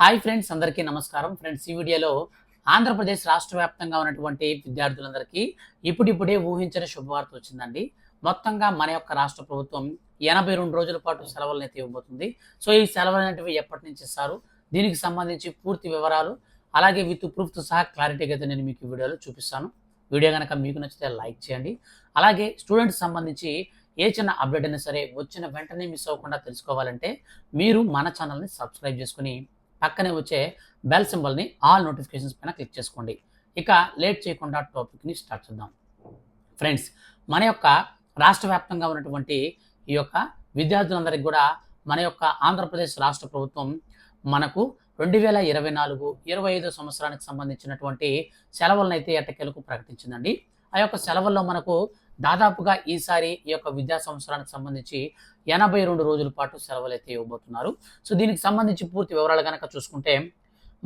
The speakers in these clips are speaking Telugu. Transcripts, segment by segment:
హాయ్ ఫ్రెండ్స్ అందరికీ నమస్కారం. ఫ్రెండ్స్ ఈ వీడియోలో ఆంధ్రప్రదేశ్ రాష్ట్ర వ్యాప్తంగా ఉన్నటువంటి విద్యార్థులందరికీ ఇప్పుడిప్పుడే ఊహించిన శుభవార్త వచ్చిందండి. మొత్తంగా మన యొక్క రాష్ట్ర ప్రభుత్వం ఎనభై రెండు రోజుల పాటు సెలవులను అయితే ఇవ్వబోతుంది. సో ఈ సెలవులు అనేటివి ఎప్పటి నుంచి ఇస్తారు? దీనికి సంబంధించి పూర్తి వివరాలు అలాగే విత్ ప్రూఫ్తో సహా క్లారిటీగా అయితే నేను మీకు ఈ వీడియోలో చూపిస్తాను. వీడియో కనుక మీకు నచ్చితే లైక్ చేయండి. అలాగే స్టూడెంట్స్ సంబంధించి ఏ చిన్న అప్డేట్ అయినా సరే వచ్చిన వెంటనే మిస్ అవ్వకుండా తెలుసుకోవాలంటే మీరు మన ఛానల్ని సబ్స్క్రైబ్ చేసుకుని పక్కనే వచ్చే బెల్ సింబల్ని ఆల్ నోటిఫికేషన్స్ పైన క్లిక్ చేసుకోండి. ఇక లేట్ చేయకుండా టాపిక్ని స్టార్ట్ చేద్దాం. ఫ్రెండ్స్ మన యొక్క రాష్ట్ర వ్యాప్తంగా ఉన్నటువంటి ఈ యొక్క విద్యార్థులందరికీ కూడా మన యొక్క ఆంధ్రప్రదేశ్ రాష్ట్ర ప్రభుత్వం మనకు రెండు వేల ఇరవై నాలుగు ఇరవై ఐదు సంవత్సరానికి సంబంధించినటువంటి సెలవులను అయితే ఎట్టకేలకు ప్రకటించిందండి. ఆ యొక్క సెలవుల్లో మనకు దాదాపుగా ఈసారి ఈ యొక్క విద్యా సంవత్సరానికి సంబంధించి ఎనభై రెండు రోజుల పాటు సెలవులు అయితే ఇవ్వబోతున్నారు. సో దీనికి సంబంధించి పూర్తి వివరాలు కనుక చూసుకుంటే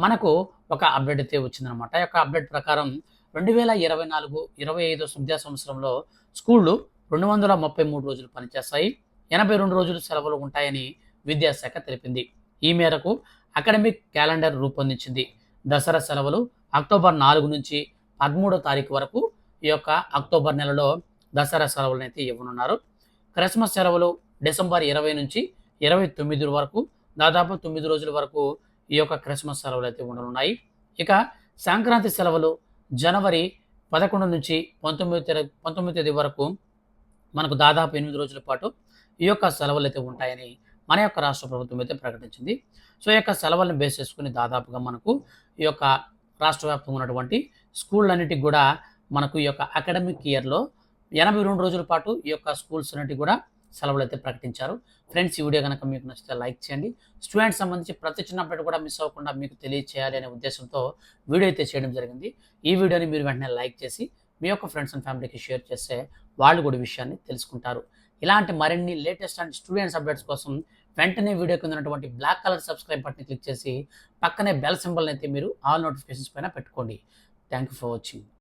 మనకు ఒక అప్డేట్ అయితే వచ్చిందనమాట ఈ యొక్క అప్డేట్ ప్రకారం రెండు వేల ఇరవై నాలుగు ఇరవై ఐదు విద్యా సంవత్సరంలో స్కూళ్ళు రెండు వందల ముప్పై మూడు రోజులు పనిచేస్తాయి. ఎనభై రెండు రోజులు సెలవులు ఉంటాయని విద్యాశాఖ తెలిపింది. ఈ మేరకు అకాడమిక్ క్యాలెండర్ రూపొందించింది. దసరా సెలవులు అక్టోబర్ నాలుగు నుంచి పదమూడో తారీఖు వరకు ఈ యొక్క అక్టోబర్ నెలలో దసరా సెలవులను అయితే ఇవ్వనున్నారు. క్రిస్మస్ సెలవులు డిసెంబర్ ఇరవై నుంచి ఇరవై తొమ్మిది వరకు దాదాపు తొమ్మిది రోజుల వరకు ఈ యొక్క క్రిస్మస్ సెలవులు అయితే ఉండనున్నాయి. ఇక సంక్రాంతి సెలవులు జనవరి పదకొండు నుంచి పంతొమ్మిది తేదీ పంతొమ్మిది తేదీ వరకు మనకు దాదాపు ఎనిమిది రోజుల పాటు ఈ యొక్క సెలవులు అయితే ఉంటాయని మన యొక్క రాష్ట్ర ప్రభుత్వం అయితే ప్రకటించింది. సో ఈ యొక్క సెలవులను బేస్ చేసుకుని దాదాపుగా మనకు ఈ యొక్క రాష్ట్ర వ్యాప్తంగా ఉన్నటువంటి స్కూళ్ళన్నిటికి కూడా మనకు ఈ యొక్క అకాడమిక్ ఇయర్లో ఎనభై రెండు రోజుల పాటు ఈ యొక్క స్కూల్స్ అన్నిటికి కూడా సెలవులు అయితే ప్రకటించారు. ఫ్రెండ్స్ ఈ వీడియో కనుక మీకు నచ్చితే లైక్ చేయండి. స్టూడెంట్స్ సంబంధించి ప్రతి చిన్న అప్డేట్ కూడా మిస్ అవ్వకుండా మీకు తెలియచేయాలి అనే ఉద్దేశంతో వీడియో అయితే చేయడం జరిగింది. ఈ వీడియోని మీరు వెంటనే లైక్ చేసి మీ యొక్క ఫ్రెండ్స్ అండ్ ఫ్యామిలీకి షేర్ చేస్తే వాళ్ళు కూడా విషయాన్ని తెలుసుకుంటారు. ఇలాంటి మరిన్ని లేటెస్ట్ అండ్ స్టూడెంట్స్ అప్డేట్స్ కోసం వెంటనే వీడియో కింద ఉన్నటువంటి black colour subscribe button click చేసి పక్కనే బెల్ సింబల్ అయితే మీరు ఆల్ నోటిఫికేషన్స్ పైన పెట్టుకోండి. Thank you for watching.